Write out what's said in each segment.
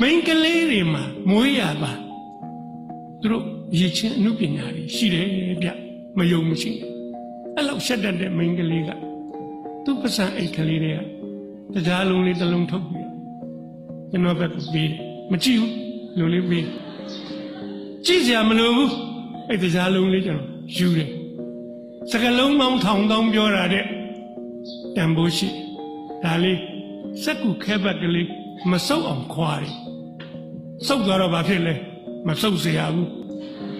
မိန်းကလေးတွေမှာမွေးရပါသူတို့ရည်ချင်းအမှုပညာတွေရှိတယ်ဗျမယုံမရှိဘူးအဲ့လောက်ရှက်တတ်တဲ့မိန်းကလေးကသူ့ပစံအိတ်ကလေးတွေကတရားလုံးလေးတစ်လုံးထုတ်ပြီးကျွန်တော်ဘက်ကပေးတယ်မကြည့်ဘူးလူလေးပေးကြည့်စရာမလိုဘူးအဲ့တရားလုံးလေးကျွန်တော်ယူတယ်စကလုံးပေါင်းထောင်တောင်းပြောတာတဲ့တန်ဖိုးရှိဒါလေးစက်ကူခဲဘက်ကလေး မဆုပ်အောင်ခွာတယ်ဆုပ်သွားတော့ဘာဖြစ်လဲမဆုပ်เสียဘူး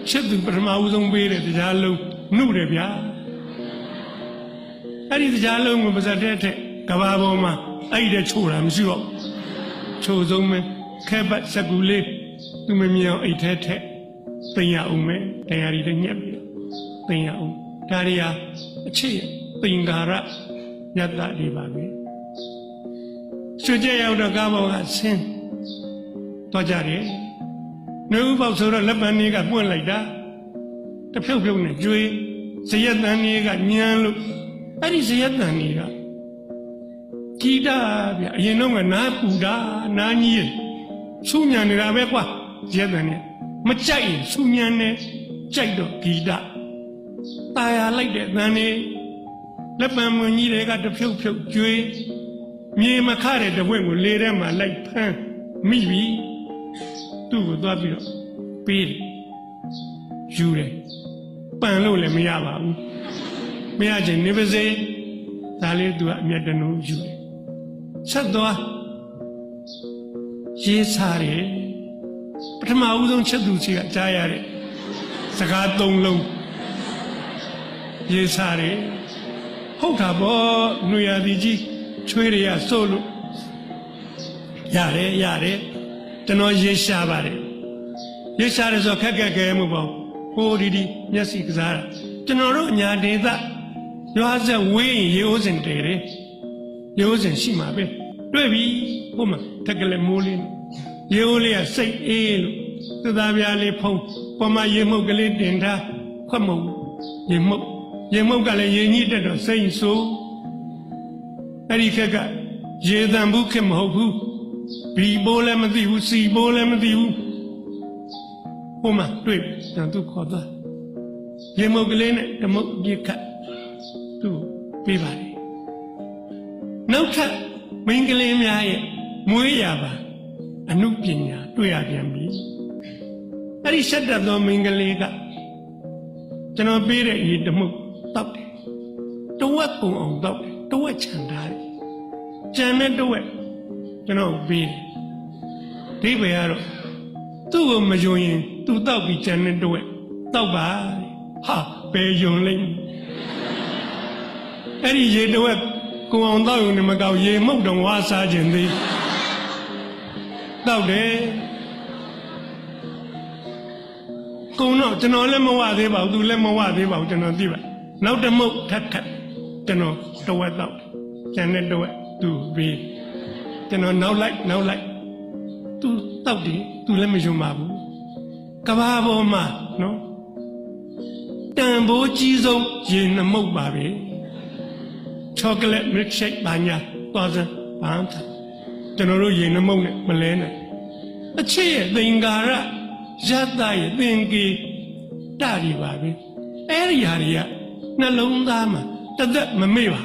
ချစ်သူပထမဦးဆုံးပေးတဲ့တရားလုံးနှုတ်တယ်ဗျာအဲ့ဒီတရားလုံးကိုပါဇက်တဲ့ထက်ကဘာပေါ်မှာအဲ့ဒီတဲ့ချိုးတာမရှိတော့ချိုးဆုံးပဲခဲဘက်စက်ကူလေးသူမမြင်အောင်အိတ်ထဲထက်ပင်ရအောင်မယ်တရားရီတွေညက်ပြီးပင်ရအောင်ဒါရီယာအချစ်ပင်ကာရယတ္တတွေပါပဲ ရွှေကြက်ရောက်တော့ကားပေါ်ကဆင်းသွားကြတယ်နှုတ်ပေါက်ဆိုတော့လက်ပံလေးကပွင့်လိုက်တာတဖြုတ်ဖြုတ်နဲ့ကျွေးဇယက်တန်လေးကညံလို့အဲ့ဒီဇယက်တန်လေးကကြည်တာဗျအရင်တော့ကနားပူတာနားကြီးဆူညံနေတာပဲကွာဇယက်တန်လေးမကြိုက်ရင်ဆူညံနေကြိုက်တော့ဂီတตายာလိုက်တဲ့တန်လေးလက်ပံမွန်ကြီးတွေကတဖြုတ်ဖြုတ်ကျွေး မြေမခတဲ့တပွင့်ကိုလေထဲမှာလိုက်ဖမ်းမိပြီသူ့ကိုသွားပြီးတော့ပေးတယ်ယူတယ်ပန်လို့လည်းမရပါဘူးမရချင်နေပါစေဒါလေးသူကအမျက်တနုယူတယ်ဆက်သွားရေးစားတယ်ပထမဦးဆုံးချက်သူစီကကြားရတဲ့စကားသုံးလုံးရေးစားတယ်ဟုတ်တာပေါ့ຫນွေရသည်ကြီး ချွေးရရစိုးလို့ရတယ်ရတယ်ကျွန်တော်ရေးရှားပါတယ်ရေးရှားတယ်ဆိုခက်ခက်ခဲမှုပေါ့ဟိုဒီဒီမျက်စိကစားတာကျွန်တော်တို့ညာဒေသရွာဆက်ဝေးရင်ရေအိုးစင်တယ်တယ်ရေအိုးစင်ရှိမှာပဲတွေ့ပြီဟိုမှာတက်ကလေးမိုးလေးရေအိုးလေးကစိတ်အေးလို့သသားပြားလေးဖုံးပေါ်မှာရေမှုတ်ကလေးတင်ထားခွက်မုံရေမှုတ်ရေမှုတ်ကလည်းရေညှိတက်တော့စိတ်ဆိုး အဲ့ဒီခက်ကရေတန်ဘူးခက်မဟုတ်ဘူးဘီဘိုးလည်းမသိဘူးစီဘိုးလည်းမသိဘူးဟိုမှာတွေ့တယ်သူခေါ်သွားရေမုတ်ကလေးနဲ့ဓမုတ်ပြစ်ခတ်သူပေးပါလေနောက်ထပ်မင်းကလေးများရဲ့မွေးရပါအမှုပညာတွေ့ရပြန်ပြီအဲ့ဒီဆက်တက်သောမင်းကလေးကကျွန်တော်ပေးတဲ့ရေဓမုတ်တောက်တယ်တဝက်ပုံအောင်တောက်တယ်တဝက်ချန်ထားတယ် ကြံတဲ့တဝက်ကျွန်တော်ပေးတယ်ဒီပဲကတော့သူ့ကိုမယုံရင်သူတောက်ပြီးကြံတဲ့တဝက်တောက်ပါဟာဘယ်ယုံလိမ့်အဲ့ဒီရေတဝက်ကိုအောင်တောက်ရုံနဲ့မကောက်ရေမှုတ်တော့ဝါစားခြင်းသေးတောက်တယ်ကုံတော့ကျွန်တော်လည်းမဝသေးပါဘူးသူလည်းမဝသေးပါဘူးကျွန်တော်သိပါနောက်တစ်မုတ်ထပ်ခတ်ကျွန်တော်တဝက်တောက်ကျန်တဲ့တဝက် သူပေးကျွန်တော်နောက်လိုက်နောက်လိုက်သူတောက်တယ်သူလည်းမယုံပါဘူးကဘာပေါ်မှာနော်တန်ဖိုးကြီးဆုံးရေနှမုတ်ပါပဲချောကလက်မစ်ရှိတ်ဘာညာသွားစမ်းဘာသာကျွန်တော်တို့ရေနှမုတ်နဲ့မလဲနိုင်အချစ်ရဲ့သင်္ကာရရတ္တရဲ့သင်္ကေတတွေပါပဲအဲ့ဒီဟာတွေကနှလုံးသားမှာတသက်မမေ့ပါ